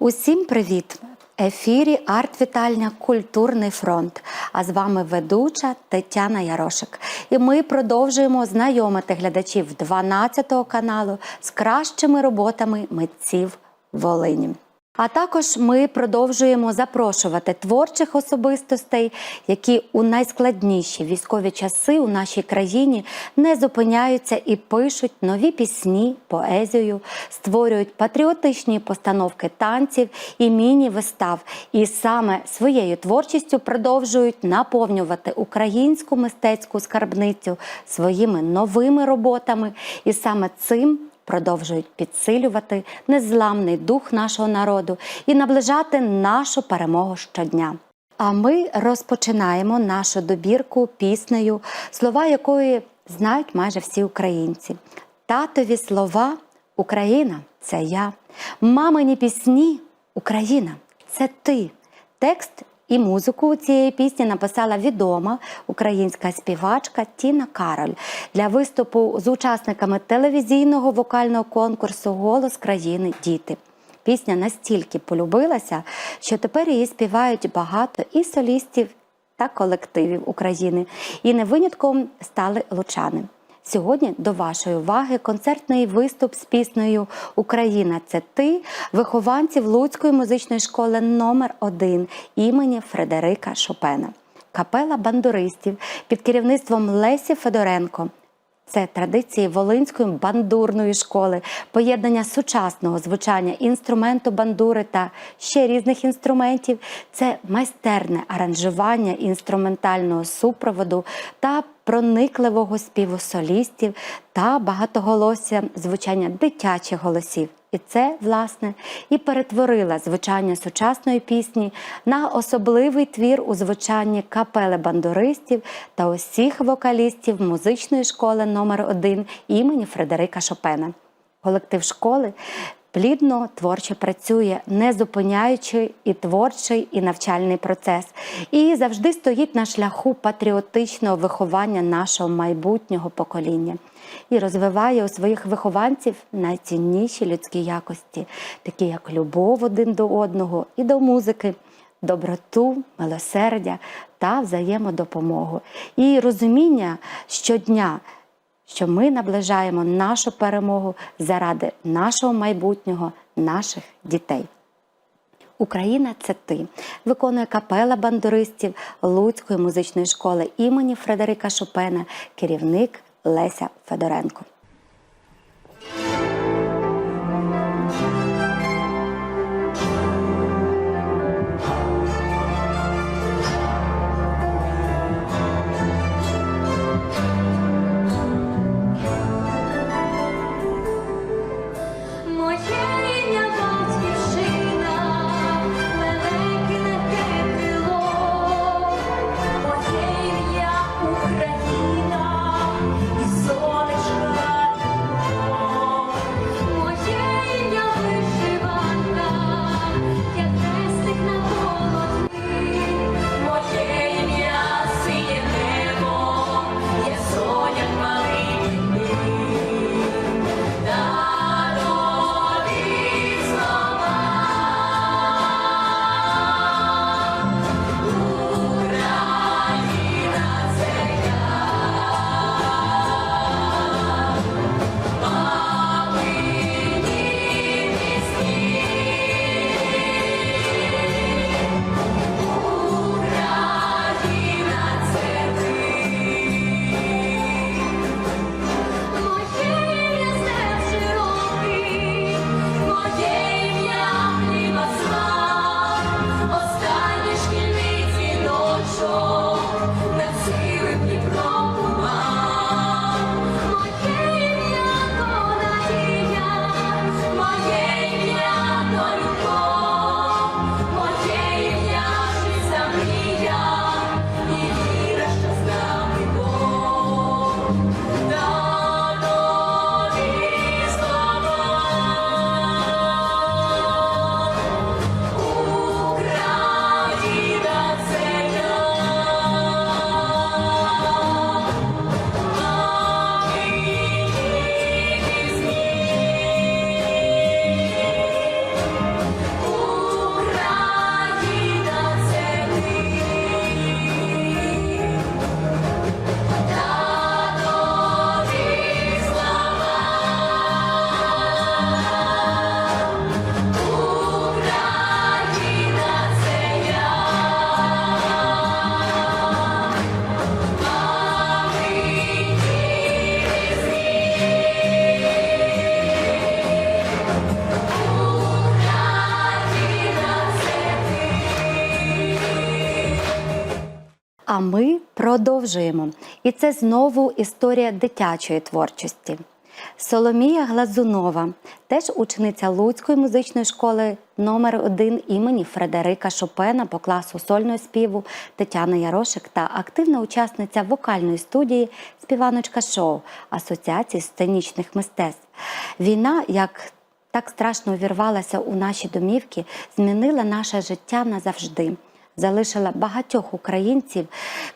Усім привіт! Ефірі Арт-вітальня Культурний фронт. А з вами ведуча Тетяна Ярошик. І ми продовжуємо знайомити глядачів 12 каналу з кращими роботами митців Волині. А також ми продовжуємо запрошувати творчих особистостей, які у найскладніші військові часи у нашій країні не зупиняються і пишуть нові пісні, поезію, створюють патріотичні постановки танців і міні-вистав. І саме своєю творчістю продовжують наповнювати українську мистецьку скарбницю своїми новими роботами. І саме цим продовжують підсилювати незламний дух нашого народу і наближати нашу перемогу щодня. А ми розпочинаємо нашу добірку піснею, слова якої знають майже всі українці. Татові слова Україна це я. Мамині пісні Україна це ти. Текст і музику цієї пісні написала відома українська співачка Тіна Кароль для виступу з учасниками телевізійного вокального конкурсу Голос країни Діти. Пісня настільки полюбилася, що тепер її співають багато і солістів та колективів України. І не винятком стали лучани. Сьогодні до вашої уваги концертний виступ з піснею Україна це ти вихованців Луцької музичної школи номер 1 імені Фредерика Шопена. Капела бандуристів під керівництвом Лесі Федоренко. Це традиції Волинської бандурної школи, поєднання сучасного звучання інструменту бандури та ще різних інструментів. Це майстерне аранжування інструментального супроводу та проникливого співу солістів та багатоголосся звучання дитячих голосів. І це, власне, і перетворила звучання сучасної пісні на особливий твір у звучанні капели бандуристів та усіх вокалістів музичної школи номер 1 імені Фредерика Шопена. Колектив школи плідно творчо працює, не зупиняючи і творчий, і навчальний процес, і завжди стоїть на шляху патріотичного виховання нашого майбутнього покоління і розвиває у своїх вихованців найцінніші людські якості, такі як любов один до одного і до музики. Доброту, милосердя та взаємодопомогу і розуміння щодня, що ми наближаємо нашу перемогу заради нашого майбутнього, наших дітей. Україна це ти виконує капела бандуристів Луцької музичної школи імені Фредерика Шопена, керівник Леся Федоренко. А ми продовжуємо. І це знову історія дитячої творчості. Соломія Глазунова, теж учениця Луцької музичної школи номер 1 імені Фредерика Шопена по класу сольного співу Тетяна Ярошик та активна учасниця вокальної студії Співаночка шоу Асоціації сценічних мистецтв. Війна, як так страшно увірвалася у наші домівки, змінила наше життя назавжди залишила багатьох українців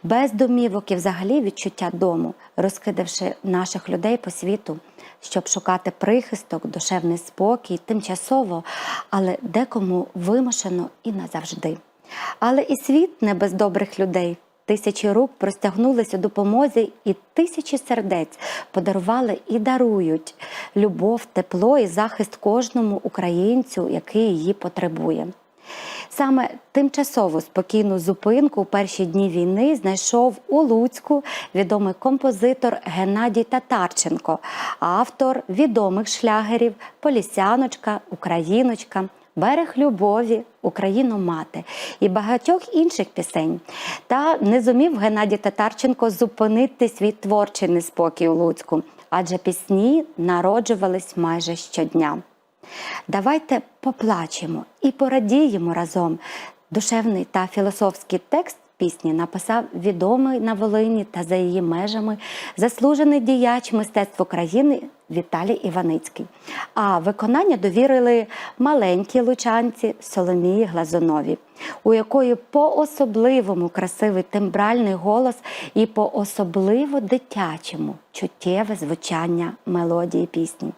без домівок і взагалі відчуття дому, розкидавши наших людей по світу, щоб шукати прихисток, душевний спокій, тимчасово, але декому вимушено і назавжди. Але і світ не без добрих людей. Тисячі рук простягнулись у допомозі, і тисячі сердець подарували і дарують любов, тепло і захист кожному українцю, який її потребує. Саме тимчасову спокійну зупинку у перші дні війни знайшов у Луцьку відомий композитор Геннадій Татарченко, автор відомих шлягерів Полісяночка, Україночка. Берег любові, Україну мати і багатьох інших пісень. Та не зумів Геннадій Татарченко зупинити свій творчий неспокій у Луцьку, адже пісні народжувались майже щодня. Давайте поплачемо і порадіємо разом. Душевний та філософський текст пісні написав відомий на Волині та за її межами заслужений діяч мистецтв України Віталій Іваницький. А виконання довірили маленькій лучанці Соломії Глазунові, у якої по-особливому красивий тембральний голос і по-особливо дитячому чуттєве звучання мелодії пісні.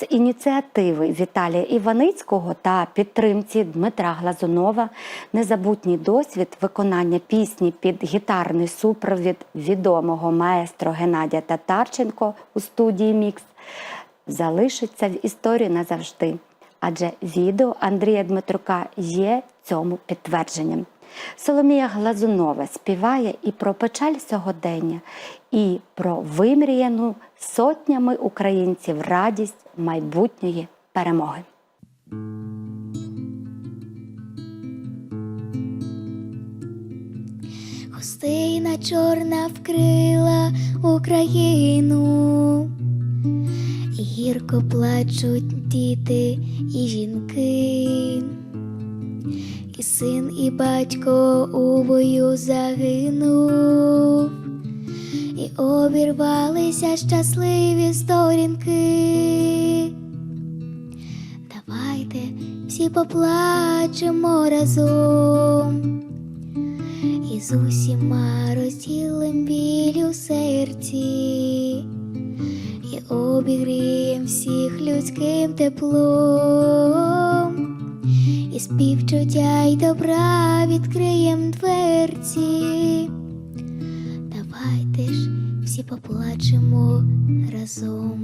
З ініціативи Віталія Іваницького та підтримці Дмитра Глазунова незабутній досвід виконання пісні під гітарний супровід відомого маестро Геннадія Татарченко у студії Мікс залишиться в історії назавжди. Адже відео Андрія Дмитрука є цьому підтвердженням. Соломія Глазунова співає і про печаль сьогодення, і про вимріяну сотнями українців радість майбутньої перемоги. Хустина чорна вкрила Україну, гірко плачуть діти і жінки, і син, і батько у бою загинув, і обірвалися щасливі сторінки. Давайте всі поплачемо разом і з усіма розділим біль у серці, і обігрієм всіх людським теплом, і співчуття й добра відкриєм дверці. Поплачемо разом.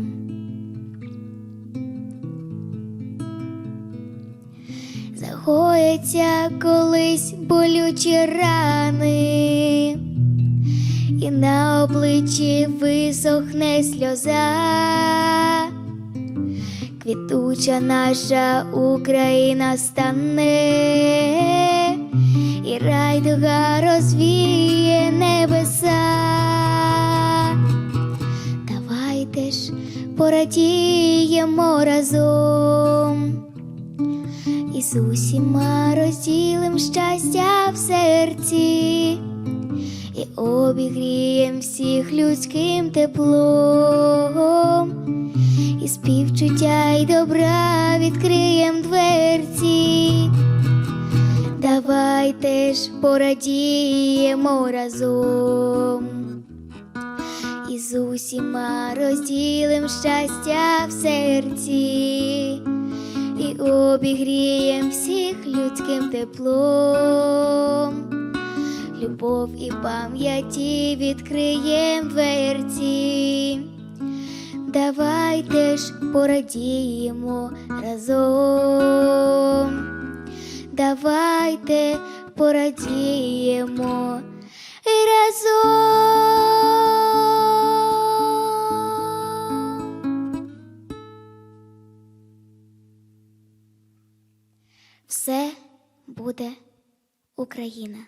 Загояться колись болючі рани, і на обличчі висохне сльоза, квітуча наша Україна стане, і райдуга розвіє небеса. Порадіємо разом і з усіма розділим щастя в серці, і обігрієм всіх людським теплом, і співчуття й добра відкриєм дверці. Давайте ж порадіємо разом. З усіма розділим щастя в серці і обігрієм всіх людським теплом, любов і пам'яті відкриєм дверці. Давайте ж порадіємо разом. Давайте порадіємо разом. Все буде Україна.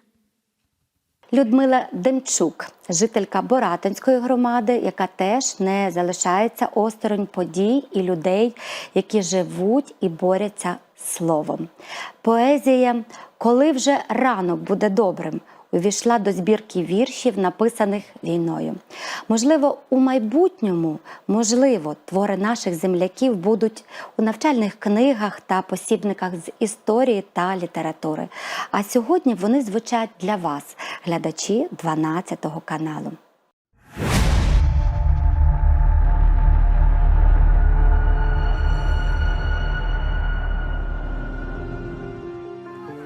Людмила Демчук, жителька Боратинської громади, яка теж не залишається осторонь подій і людей, які живуть і борються словом. Поезія, коли вже ранок буде добрим, увійшла до збірки віршів, написаних війною. Можливо, у майбутньому, можливо, твори наших земляків будуть у навчальних книгах та посібниках з історії та літератури. А сьогодні вони звучать для вас, глядачі 12 каналу.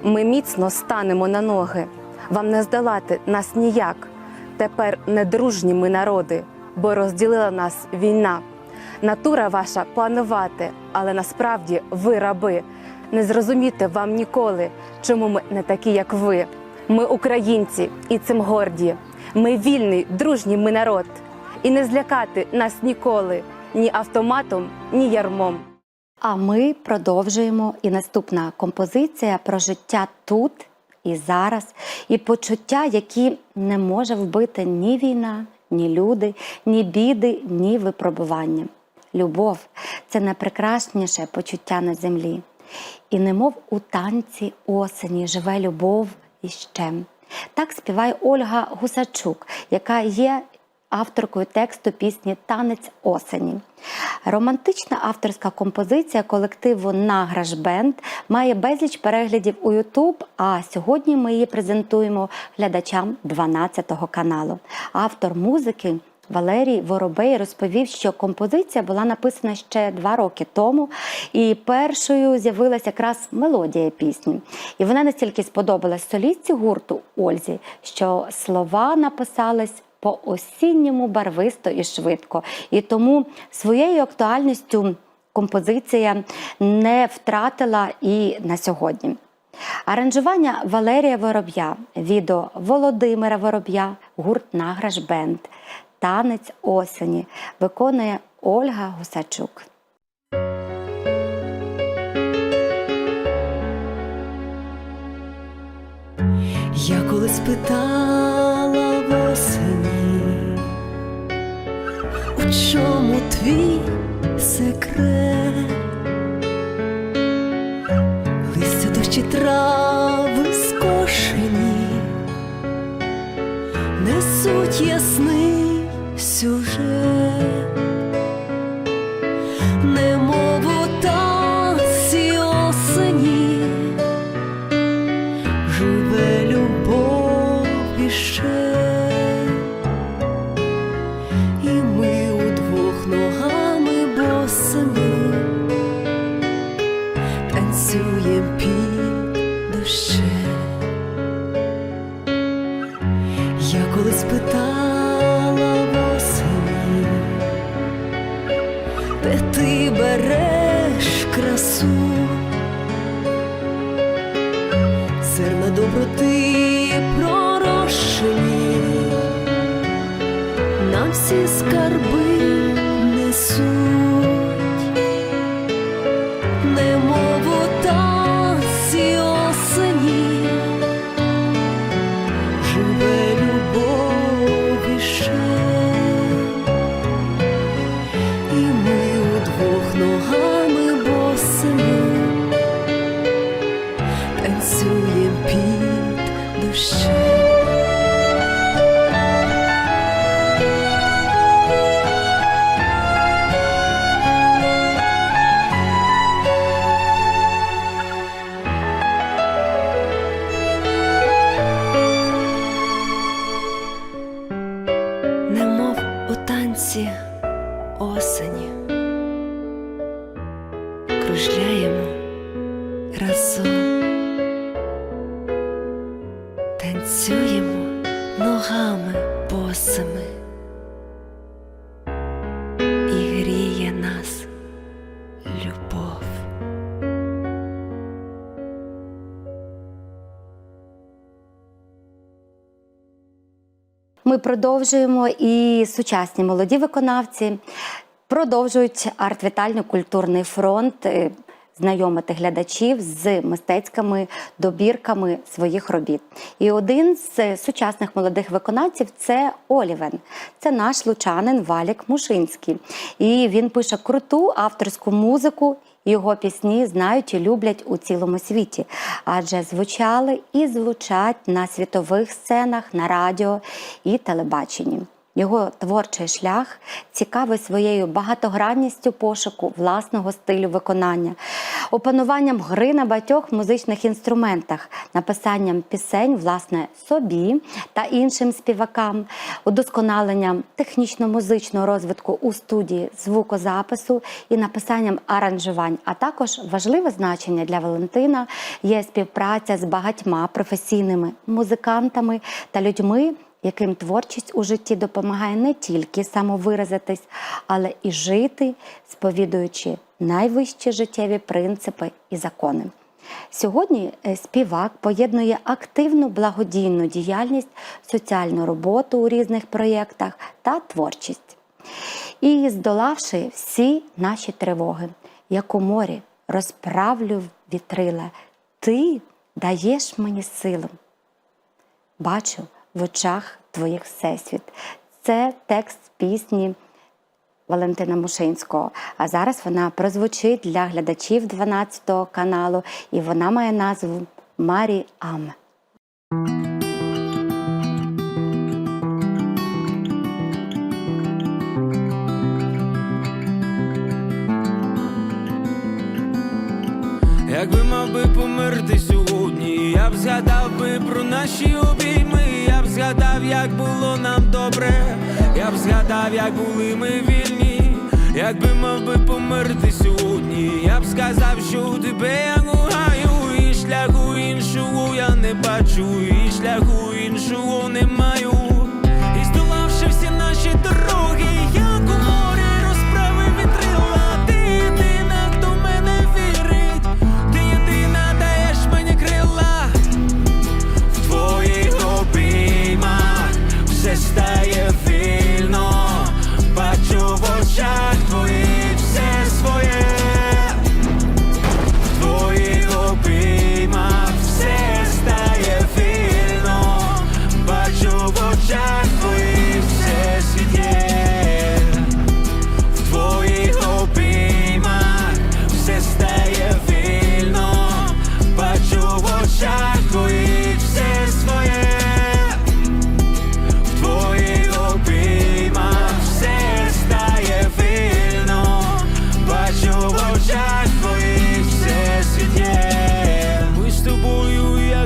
Ми міцно станемо на ноги. Вам не здолати нас ніяк. Тепер недружні ми народи, бо розділила нас війна. Натура ваша панувати, але насправді ви раби. Не зрозуміти вам ніколи, чому ми не такі, як ви. Ми українці і цим горді. Ми вільний, дружній ми народ. І не злякати нас ніколи ні автоматом, ні ярмом. А ми продовжуємо. І наступна композиція про життя тут і зараз, і почуття, які не може вбити ні війна, ні люди, ні біди, ні випробування. Любов це найпрекрасніше почуття на землі. І немов у танці осені живе любов іще. Так співає Ольга Гусачук, яка є авторкою тексту пісні Танець осені. Романтична авторська композиція колективу Награш Бенд має безліч переглядів у Ютуб. А сьогодні ми її презентуємо глядачам 12 каналу. Автор музики. Валерій Воробей розповів, що композиція була написана ще два роки тому, і першою з'явилася якраз мелодія пісні. І вона настільки сподобалась солістці гурту Ользі, що слова написались по осінньому барвисто і швидко. І тому своєю актуальністю композиція не втратила і на сьогодні. Аранжування Валерія Вороб'я, відео Володимира Вороб'я, гурт Награш Бенд, танець осені виконує Ольга Гусачук. Я колись питала чому твій секрет? Листя дощі трави скошені, несуть ясний сюжет, Ми продовжуємо і сучасні молоді виконавці продовжують арт-вітально-культурний фронт. е, знайомити глядачів з мистецькими добірками своїх робіт. І один з сучасних молодих виконавців це Олівен. Це наш лучанин Валік Мушинський. І він пише круту авторську музику. Його пісні знають і люблять у цілому світі, адже звучали і звучать на світових сценах, на радіо і телебаченні. Його творчий шлях цікавий своєю багатогранністю пошуку власного стилю виконання, опануванням гри на багатьох музичних інструментах, написанням пісень власне собі та іншим співакам, удосконаленням технічно-музичного розвитку у студії звукозапису і написанням аранжувань. А також важливе значення для Валентина є співпраця з багатьма професійними музикантами та людьми яким творчість у житті допомагає не тільки самовиразитись, але і жити, сповідуючи найвищі життєві принципи і закони. Сьогодні е, співак поєднує активну благодійну діяльність, соціальну роботу у різних проєктах та творчість. І здолавши всі наші тривоги, як у морі розправлю вітрила, ти даєш мені силу бачу в очах твоїх всесвіт. Це текст пісні Валентина Мушинського. А зараз вона прозвучить для глядачів 12 каналу, і вона має назву Марі Ам. Якби мав би померти сьогодні, я б згадав би про наші згадав, як було нам добре, я б згадав, як були ми вільні, якби мав би померти сьогодні, я б сказав, що у тебе я гугаю, і шляху іншого я не бачу, і шляху іншого не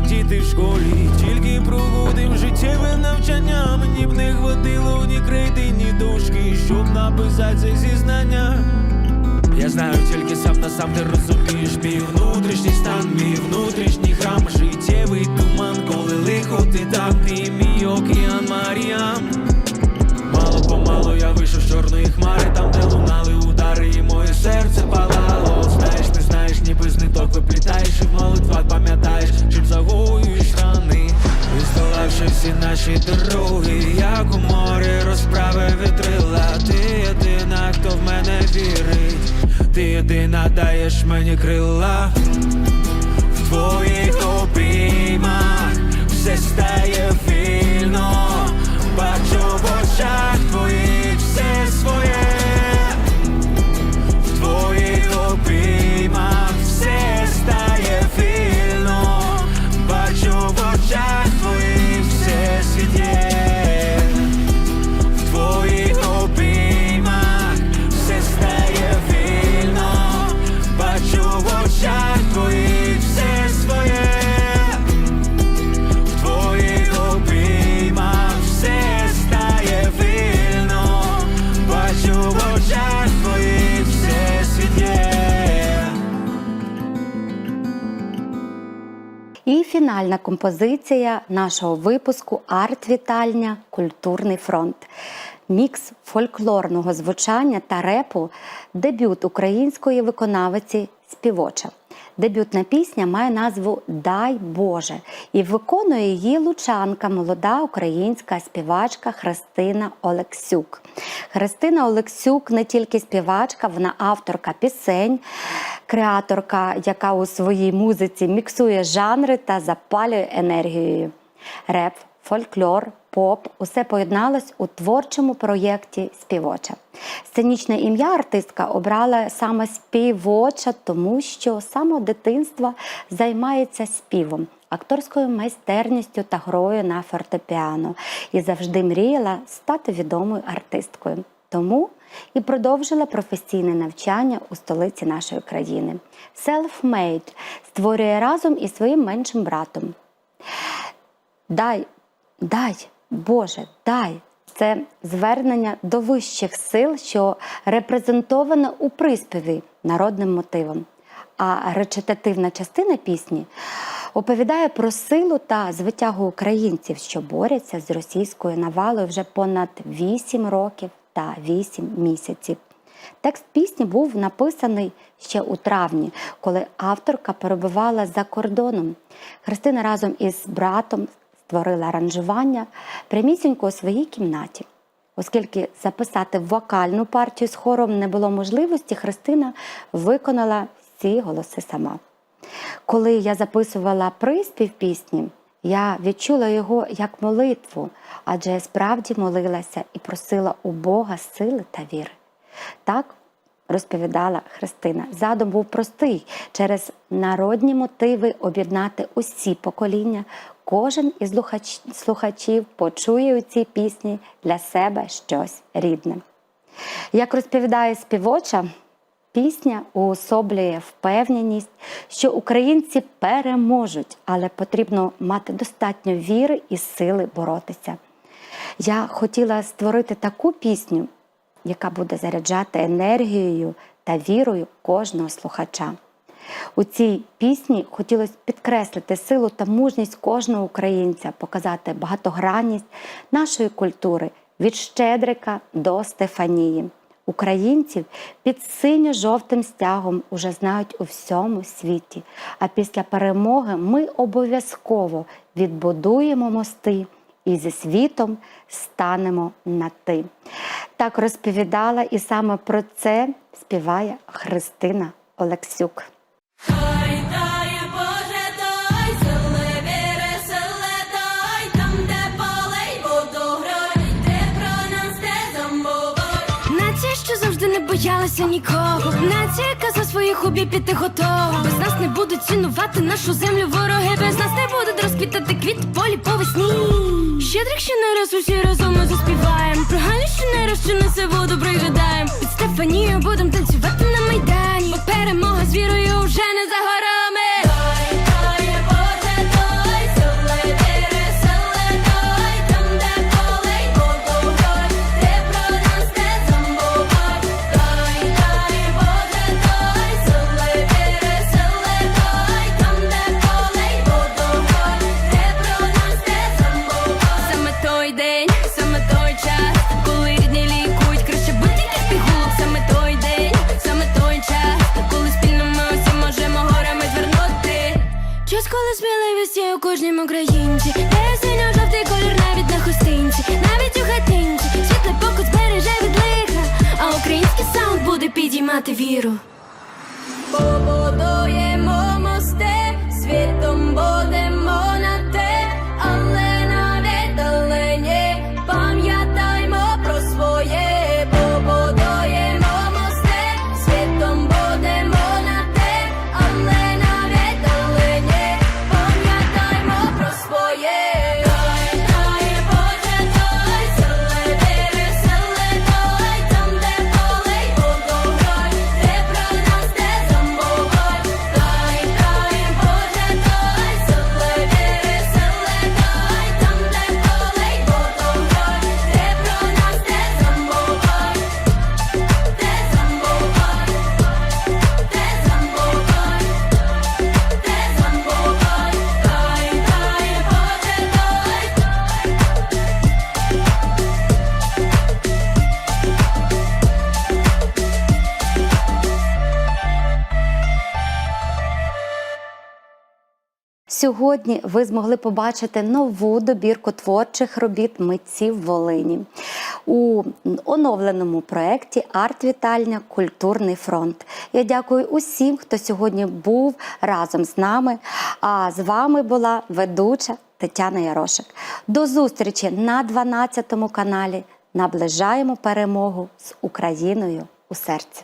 як діти в школі, тільки проводим життєве навчання. Мені б не хватило ні крейди, ні дошки, щоб написати це зізнання. Я знаю тільки сам на сам ти розумієш мій внутрішній стан, мій внутрішній храм, життєвий туман, коли лихо ти там, ти мій океан Маріам. Мало помалу я вийшов з чорної хмари, там, де лунали удари, і моє серце палало. Ніби з ниток виплітаєш, і в молитвах пам'ятаєш, чим загоюєш рани. Здолавши всі наші дороги, як у морі розправи вітрила. Ти єдина, хто в мене вірить, ти єдина даєш мені крила. В твоїх обіймах все стає вільно, фінальна композиція нашого випуску Арт-вітальня Культурний фронт. Мікс фольклорного звучання та репу, дебют української виконавиці співоча. Дебютна пісня має назву Дай Боже і виконує її лучанка, молода українська співачка Христина Олексюк. Христина Олексюк не тільки співачка, вона авторка пісень, креаторка, яка у своїй музиці міксує жанри та запалює енергією. Реп, фольклор, поп усе поєдналось у творчому проєкті Співоча. Сценічне ім'я артистка обрала саме співоча, тому що з самого дитинства займається співом, акторською майстерністю та грою на фортепіано і завжди мріяла стати відомою артисткою. Тому і продовжила професійне навчання у столиці нашої країни. Self-made створює разом із своїм меншим братом. Дай, дай, Боже, дай. Це звернення до вищих сил, що репрезентоване у приспіві народним мотивом. А речитативна частина пісні оповідає про силу та звитягу українців, що борються з російською навалою вже понад 8 років та 8 місяців. Текст пісні був написаний ще у травні, коли авторка перебувала за кордоном. Христина разом із братом створила аранжування прямісінько у своїй кімнаті. Оскільки записати вокальну партію з хором не було можливості, Христина виконала всі голоси сама. Коли я записувала приспів пісні, я відчула його як молитву, адже я справді молилася і просила у Бога сили та віри. Так розповідала Христина. Задум був простий через народні мотиви об'єднати усі покоління. Кожен із слухач- слухачів почує у цій пісні для себе щось рідне. Як розповідає співоча, пісня уособлює впевненість, що українці переможуть, але потрібно мати достатньо віри і сили боротися. Я хотіла створити таку пісню, яка буде заряджати енергією та вірою кожного слухача. У цій пісні хотілося підкреслити силу та мужність кожного українця, показати багатогранність нашої культури від Щедрика до Стефанії. Українців під синьо-жовтим стягом уже знають у всьому світі. А після перемоги ми обов'язково відбудуємо мости і зі світом станемо на ти. Так розповідала, і саме про це співає Христина Олексюк. Не нікого. Нація, яка за своїх хобі піти готова. Без нас не будуть цінувати нашу землю вороги. Без нас не будуть розквітати квіт полі по весні. Щедрик ще не раз усі разом ми заспіваємо. Про Галю ще не раз чи несе воду пригадаємо. Під Стефанію будем танцювати на майдані. Бо перемога з вірою вже не за горами. Кожнім українці, де синьо-жовтий колір навіть на хустинці, навіть у хатинці, світлий покут збереже від лиха, а український саунд буде підіймати віру. Сьогодні ви змогли побачити нову добірку творчих робіт митців Волині у оновленому проєкті Арт-вітальня Культурний фронт. Я дякую усім, хто сьогодні був разом з нами. А з вами була ведуча Тетяна Ярошик. До зустрічі на 12 каналі. Наближаємо перемогу з Україною у серці.